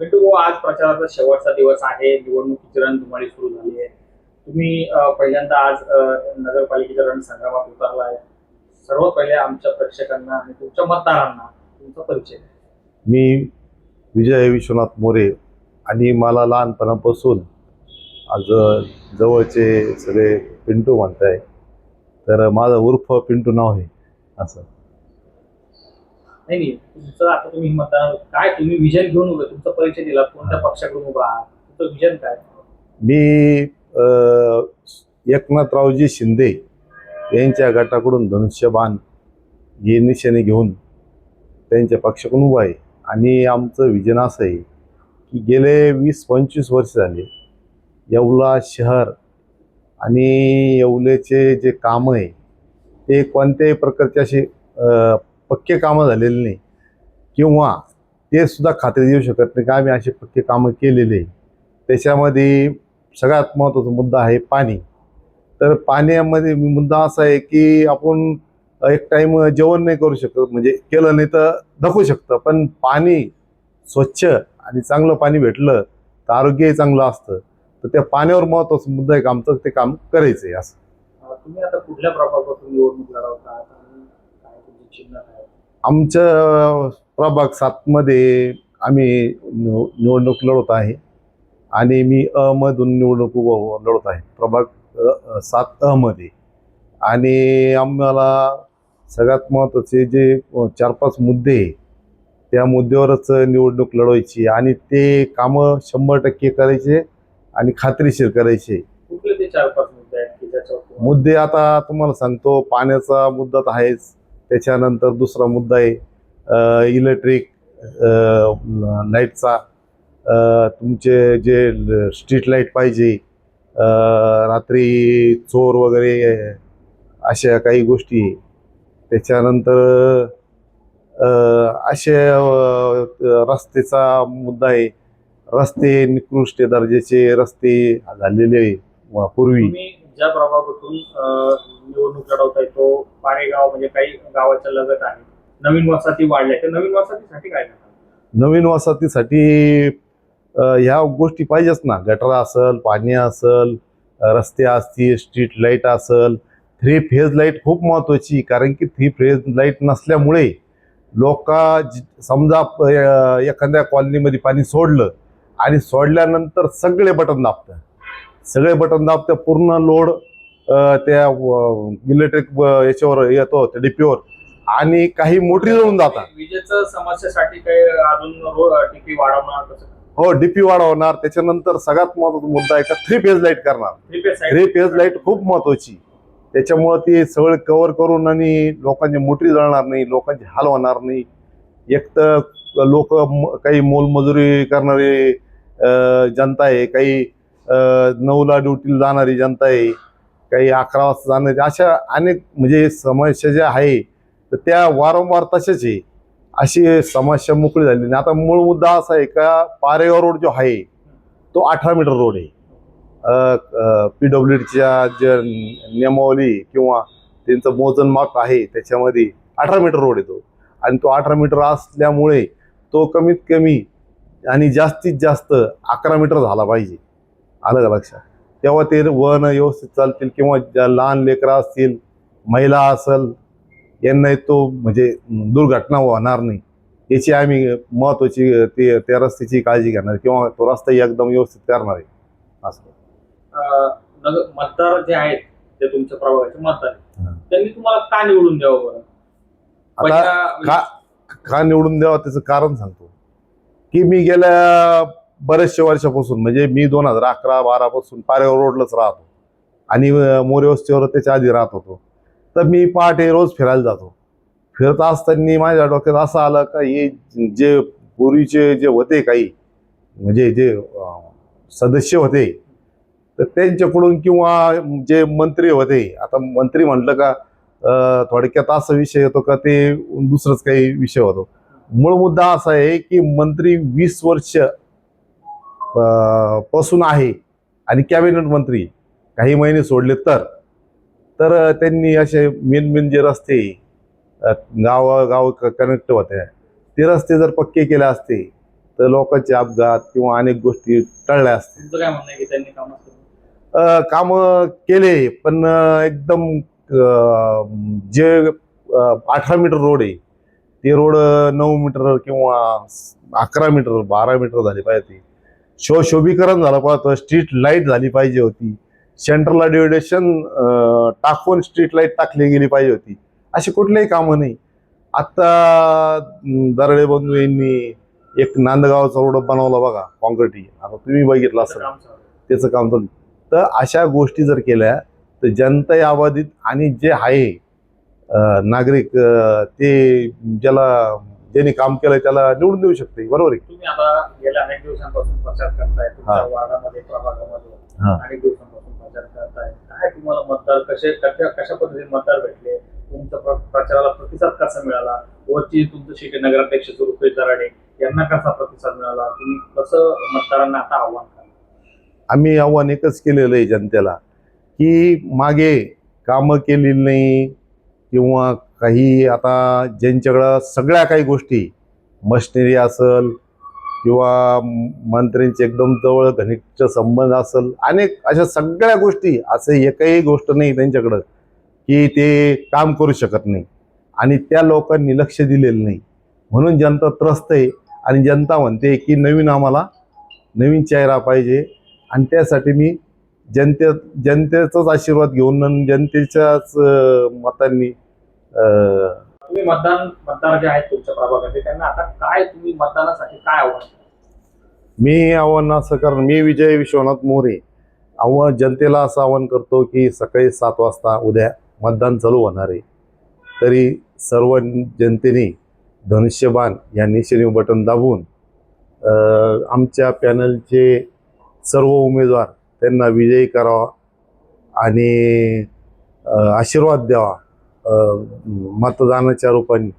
पिंटू भाऊ हो, आज प्रचाराचा शेवटचा दिवस आहे. निवडणुकीची रणधुमाळी सुरू झाली आहे. तुम्ही पहिल्यांदा आज नगरपालिकेच्या रणसंग्रामात उतरलाय. सर्वात पहिले आमच्या प्रेक्षकांना आणि तुमच्या मतदारांना तुमचा परिचय मी विजय विश्वनाथ मोरे आणि मला लहानपणापासून आज जवळचे सगळे पिंटू म्हणताय. तर माझं उर्फ पिंटू नाव आहे असं. नाही तुमचं आता तुम्ही मतदार काय तुम्ही विजन घेऊन उभे तुमचा परिचय दिला कोणत्या पक्षाकडून उभा तुमचं विजन काय? मी एकनाथरावजी शिंदे यांच्या गटाकडून धनुष्यबाण हे निशाणे घेऊन त्यांच्या पक्षाकडून उभा आहे. आणि आमचं विजन असं आहे की गेले वीस पंचवीस वर्ष झाले येवला शहर आणि येवलेचे जे कामं आहे ते कोणत्याही प्रकारचे असे पक्के कामं झालेले नाही. किंवा ते सुद्धा खात्री देऊ शकत नाही का आम्ही असे पक्के कामं केलेले आहे. त्याच्यामध्ये सगळ्यात महत्त्वाचा मुद्दा आहे पाणी. तर पाण्यामध्ये मुद्दा असा आहे की आपण एक टाईम जेवण नाही करू शकत म्हणजे केलं नाही तर दाखवू शकतं. पण पाणी स्वच्छ आणि चांगलं पाणी भेटलं तर आरोग्यही चांगलं असतं. तर त्या पाण्यावर महत्त्वाचा मुद्दा आहे आमचं ते काम करायचं आहे असं. तुम्ही आता कुठल्या प्रभागातून निवडणूक लढवता? आमच्या प्रभाग सातमध्ये आम्ही निव- निवडणूक लढवत आहे. आणि मी अमधून निवडणूक उभं लढवत आहे. प्रभाग सात अमध्ये आणि आम्हाला सगळ्यात महत्त्वाचे जे चार पाच मुद्दे त्या मुद्द्यावरच निवडणूक लढवायची. आणि ते कामं शंभर टक्के करायचे आणि खात्रीशीर करायचे. कुठले ते चार पाच मुद्दे मुद्दे आता तुम्हाला सांगतो. पाण्याचा मुद्दा तर आहेच. त्याच्यानंतर दुसरा मुद्दा आहे इलेक्ट्रिक लाईटचा तुमचे जे स्ट्रीट लाइट पाहिजे रात्री चोर वगैरे अशा काही गोष्टी त्याच्यानंतर असे रस्त्याचा मुद्दा आहे. रस्ते निकृष्ट दर्जाचे रस्ते झालेले आहे पूर्वी. ज्या प्रभागातून निवडणूक लढवता येतो पारेगाव म्हणजे काही गावाच्या लगत आहे नवीन वसाहती वाढल्या तर नवीन वसाहतीसाठी काय करणार? नवीन वसाहतीसाठी ह्या गोष्टी पाहिजेच ना. गटर असल पाणी असल रस्ते असतील स्ट्रीट लाइट असल थ्री फेज लाइट खूप महत्त्वाची कारण की थ्री फेज लाइट नसल्यामुळे लोक समजा एखाद्या कॉलनीमध्ये पाणी सोडलं आणि सोडल्यानंतर सगळे बटन दाबतात. सगळे बटन दाबतात पूर्ण लोड त्या इलेक्ट्रिक याच्यावर येतो त्या डीपीवर आणि काही मोटरी जळून जातात. विजेचं समस्येसाठी काही अजून टीपी वाढवणार हो डीपी वाढवणार. त्याच्यानंतर सगळ्यात महत्त्वाचा मुद्दा आहे का थ्री फेज लाइट करणार. थ्री फेज लाइट खूप महत्वाची त्याच्यामुळं ती सगळं कव्हर करून आणि लोकांची मोटरी जळणार नाही लोकांचे हाल होणार नाही. एक तर लोक काही मोलमजुरी करणारे जनता आहे काही नऊला ड्युटीला जाणारी जनता आहे काही अकरा वाजता जाणारी अशा अनेक म्हणजे समस्या ज्या आहे तर त्या वारंवार तशाच आहे. अशी समस्या मोकळी झाली आणि आता मूळ मुद्दा असा आहे का पारेगाव रोड जो आहे तो अठरा मीटर रोड आहे. पी डब्ल्यू डीच्या ज्या नियमावली किंवा त्यांचं मोजनमाप आहे त्याच्यामध्ये अठरा मीटर रोड येतो आणि तो अठरा मीटर असल्यामुळे तो कमीत कमी आणि जास्तीत जास्त अकरा मीटर झाला पाहिजे. आलं का लक्षात? तेव्हा ते वन व्यवस्थित चालतील किंवा ज्या लहान लेकरं असतील महिला असल यांना तो म्हणजे दुर्घटना होणार नाही. याची आम्ही महत्वाची ते त्या रस्त्याची काळजी घेणार किंवा तो रस्ता एकदम व्यवस्थित करणार आहे. असं. मतदार जे आहेत ते तुमच्या प्रभागाचे मतदार. त्यांनी तुम्हाला का निवडून द्यावं बरं? आता का का निवडून द्यावं त्याचं कारण सांगतो. की मी गेल्या बऱ्याचशा वर्षापासून म्हणजे मी दोन हजार अकरा बारापासून पारेगाव रोडलाच राहतो. आणि मोरे वस्तीवर त्याच्या आधी राहत होतो. तर मी पहाटे रोज फिरायला जातो. फिरत असताना माझ्या डोक्यात असं आलं का हे जे पूर्वीचे जे होते काही म्हणजे जे सदस्य होते तर त्यांच्याकडून किंवा जे मंत्री होते आता मंत्री म्हटलं का थोडक्यात असा विषय येतो का ते दुसरंच काही विषय होतो. मूळ मुद्दा असा आहे की मंत्री वीस वर्ष पासून आहे. आणि कॅबिनेट मंत्री काही महिने सोडले तर. तर त्यांनी असे मेन मेन जे रस्ते गाव गाव कनेक्ट होते. ते रस्ते जर पक्के केले असते तर लोकांचे अपघात किंवा अनेक गोष्टी टळल्या असतील कामं केली? पण एकदम जे अठरा मीटर रोड आहे ते रोड नऊ मीटर किंवा अकरा मीटर बारा मीटर झाले पाहिजे. शो शोभीकरण झालं पाहिजे स्ट्रीट लाइट झाली पाहिजे होती. सेंट्रलला डिव्हिडेशन टाकून स्ट्रीट लाइट टाकली गेली पाहिजे होती. अशी कुठलीही कामं नाही. आत्ता दरडे बंधू यांनी एक नांदगावचा रोड बनवला बघा कॉन्क्रिटी आता तुम्ही बघितला असेल. आहे. त्याचं काम चालू. तर अशा गोष्टी जर केल्या तर जनता याबाधित आणि जे आहे नागरिक ते ज्याला ज्यांनी काम केलंय त्याला निवडून देऊ शकते. बरोबर आहे. तुम्ही आता गेल्या अनेक दिवसांपासून प्रचार करताय तुमच्या. वार्डामध्ये प्रभागामध्ये हा. अनेक दिवसांपासून प्रचार करताय. काय तुम्हाला मतदार कसे कशा कशा पद्धतीने मतदार भेटले? तुमच्या प्र- प्रचाराला प्रतिसाद कसा मिळाला? वरची तुमचं शेटे नगराध्यक्ष रुपेश दराडे यांना कसा प्रतिसाद मिळाला? तुम्ही कसं मतदारांना आता आव्हान करा आम्ही आव्हान एकच केलेलं आहे जनतेला की मागे कामं केलेली नाही किंवा काही आता ज्यांच्याकडं सगळ्या काही गोष्टी मशिनरी असल किंवा मंत्र्यांचे एकदम जवळ घनिष्ठ संबंध असेल अनेक अशा सगळ्या गोष्टी असं एकही गोष्ट नाही त्यांच्याकडं की ते काम करू शकत नाही आणि त्या लोकांनी लक्ष दिलेलं नाही. म्हणून जनता त्रस्त आहे आणि जनता म्हणते की नवीन आम्हाला नवीन चेहरा पाहिजे आणि त्यासाठी मी जनते जनतेचाच आशीर्वाद घेऊन जनतेच्याच मतांनी तुम्ही मतदान मतदार जे आहेत तुमच्या प्रभागाचे त्यांना आता काय तुम्ही मतदानासाठी काय आव्हान मी आव्हान असं कारण मी विजय विश्वनाथ मोरे. आव्हान जनतेला असं आव्हान करतो की सकाळी सात वाजता उद्या मतदान चालू होणार आहे. तरी सर्व जनतेने धनुष्यबाण या निशाणी बटन दाबून आमच्या पॅनलचे सर्व उमेदवार त्यांना विजयी करावा आणि आशीर्वाद द्यावा. मतदानाच्या रूपाने.